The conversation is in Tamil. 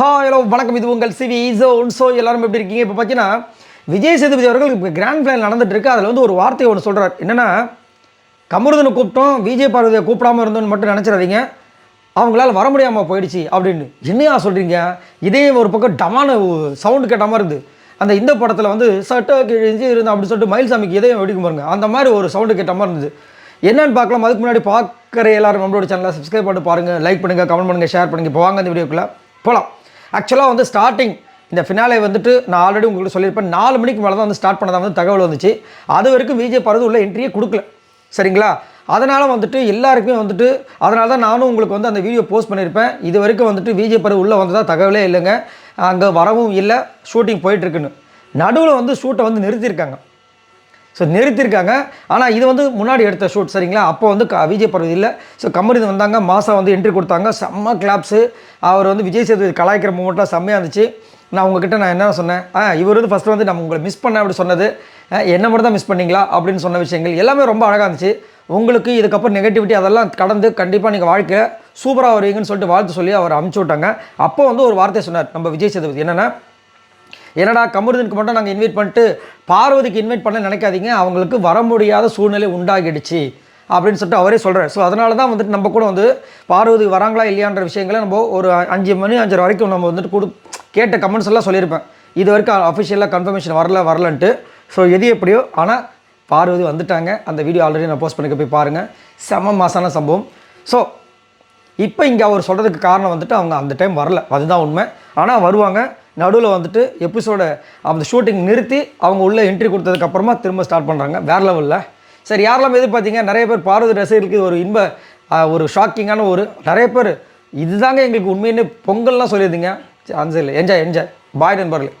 ஹா ஹலோ வணக்கம். இது உங்கள் சிவி ஈஸோ உன்சோ. எல்லாரும் எப்படி இருக்கீங்க? இப்போ பார்த்தீங்கன்னா விஜய் சேதுபதி அவர்கள் இப்போ கிராண்ட் ஃபைனல் நடந்துட்டு இருக்கு. அதில் வந்து ஒரு வார்த்தை ஒன்று சொல்கிறார் என்னென்னா கமருதனை கூப்பிட்டோம் விஜய் பார்வதியை கூப்பிடாம இருந்தோன்னு மட்டும் நினச்சிடாதீங்க. அவங்களால வர முடியாமல் போயிடுச்சு அப்படின்னு. என்னையா சொல்கிறீங்க இதே ஒரு பக்கம் டமான சவுண்டு கேட்ட மாதிரி இருந்து. அந்த இந்த படத்தில் வந்து சட்டை கிழிஞ்சு இருந்தோம் அப்படின்னு சொல்லிட்டு மயில்சாமிக்கு இதயம் வெடிக்கும் பாருங்க. அந்த மாதிரி ஒரு சவுண்டு கேட்ட மாதிரி இருந்தது. என்னென்னு பார்க்கலாம். அதுக்கு முன்னாடி பார்க்குற எல்லாரும் நம்மளோட சேனலை சப்ஸ்கிரைப் பண்ணிட்டு பாருங்கள் லைக் பண்ணுங்கள் கமெண்ட் பண்ணுங்கள் ஷேர் பண்ணுங்கள் இப்போ வாங்க அந்த வீடியோக்குள்ளே. போகலாம் ஆக்சுவலாக வந்து ஸ்டார்டிங் இந்த ஃபினாலே வந்துட்டு நான் ஆல்ரெடி உங்களுக்கு சொல்லியிருப்பேன். நாலு மணிக்கு மேலே தான் வந்து ஸ்டார்ட் பண்ணதா வந்து தகவல் வந்துச்சு. அது வரைக்கும் விஜய் பரது உள்ள என்ட்ரியே கொடுக்கல. சரிங்களா? அதனால் வந்துட்டு எல்லாருக்குமே வந்துட்டு அதனால தான் நானும் உங்களுக்கு வந்து அந்த வீடியோ போஸ்ட் பண்ணியிருப்பேன். இது வரைக்கும் வந்துட்டு விஜய் பரவு உள்ளே வந்ததாக தகவலே இல்லைங்க. அங்கே வரவும் இல்லை. ஷூட்டிங் போயிட்டுருக்குன்னு நடுவில் வந்து ஷூட்டை வந்து நிறுத்தியிருக்காங்க. ஸோ நிறுத்தியிருக்காங்க ஆனால் இது வந்து முன்னாடி எடுத்த ஷூட் சரிங்களா? அப்போ வந்து க விஜய் பர்வதி இல்லை. ஸோ கமரிது வந்தாங்க. மாசா வந்து என்ட்ரி கொடுத்தாங்க. செம்ம கிளாப்ஸு அவர் வந்து விஜய் சேதுபதி கலாய்க்கிற மூமெண்ட்லாம் செம்மையாக இருந்துச்சு. நான் உங்ககிட்ட நான் என்ன சொன்னேன்? ஆ இவர் வந்து ஃபஸ்ட்டு வந்து நம்ம உங்களை மிஸ் பண்ண அப்படி சொன்னது. என்ன மட்டும் தான் மிஸ் பண்ணீங்களா? அப்படின்னு சொன்ன விஷயங்கள் எல்லாமே ரொம்ப அழகாக இருந்துச்சு. உங்களுக்கு இதுக்கப்புறம் நெகட்டிவிட்டி அதெல்லாம் கடந்து கண்டிப்பாக நீங்கள் வாழ்க்கையில் சூப்பராக வருவீங்கன்னு சொல்லிட்டு வாழ்த்து சொல்லி அவர் அமுச்சு விட்டாங்க. அப்போ வந்து ஒரு வார்த்தை சொன்னார் நம்ம விஜய் சேதுபதி. என்னென்னா என்னடா கமருதனுக்கு மட்டும் நாங்கள் இன்வைட் பண்ணிட்டு பார்வதிக்கு இன்வைட் பண்ண நினைக்காதீங்க அவங்களுக்கு வர முடியாத சூழ்நிலை உண்டாகிடுச்சு அப்படின்னு சொல்லிட்டு அவரே சொல்கிறார் ஸோ அதனால தான் வந்துட்டு நம்ம கூட வந்து பார்வதி வராங்களா இல்லையான்ற விஷயங்களை நம்ம ஒரு அஞ்சு மணி அஞ்சரை வரைக்கும் நம்ம வந்துட்டு கொடு கேட்ட கமெண்ட்ஸ் எல்லாம் சொல்லியிருப்பேன். இது வரைக்கும் அஃபிஷியலாக கன்ஃபர்மேஷன் வரல வரலன்ட்டு. ஸோ எது எப்படியோ ஆனால் பார்வதி வந்துட்டாங்க. அந்த வீடியோ ஆல்ரெடி நான் போஸ்ட் பண்ணிக்க போய் பாருங்கள் செம மாசான சம்பவம். ஸோ இப்போ இங்கே அவர் சொல்கிறதுக்கு காரணம் வந்துட்டு அவங்க அந்த டைம் வரல. அதுதான் உண்மை. ஆனால் வருவாங்க. நடுவில் வந்துட்டு எபிசோட அந்த ஷூட்டிங் நிறுத்தி அவங்க உள்ளே என்ட்ரி கொடுத்ததுக்கப்புறமா திரும்ப ஸ்டார்ட் பண்ணுறாங்க வேறு லெவலில் சரி யாரெல்லாம் எதிர்பார்த்தீங்க? நிறைய பேர் பார்வதி ரசிகர்களுக்கு ஒரு இன்ப ஒரு ஷாக்கிங்கான ஒரு நிறைய பேர் இதுதாங்க எங்களுக்கு உண்மைன்னு பொங்கல்லாம் சொல்லியிருந்தீங்க. அந்த இல்லை என்ஜாய் என்ஜாய் பாய் நண்பர்களே.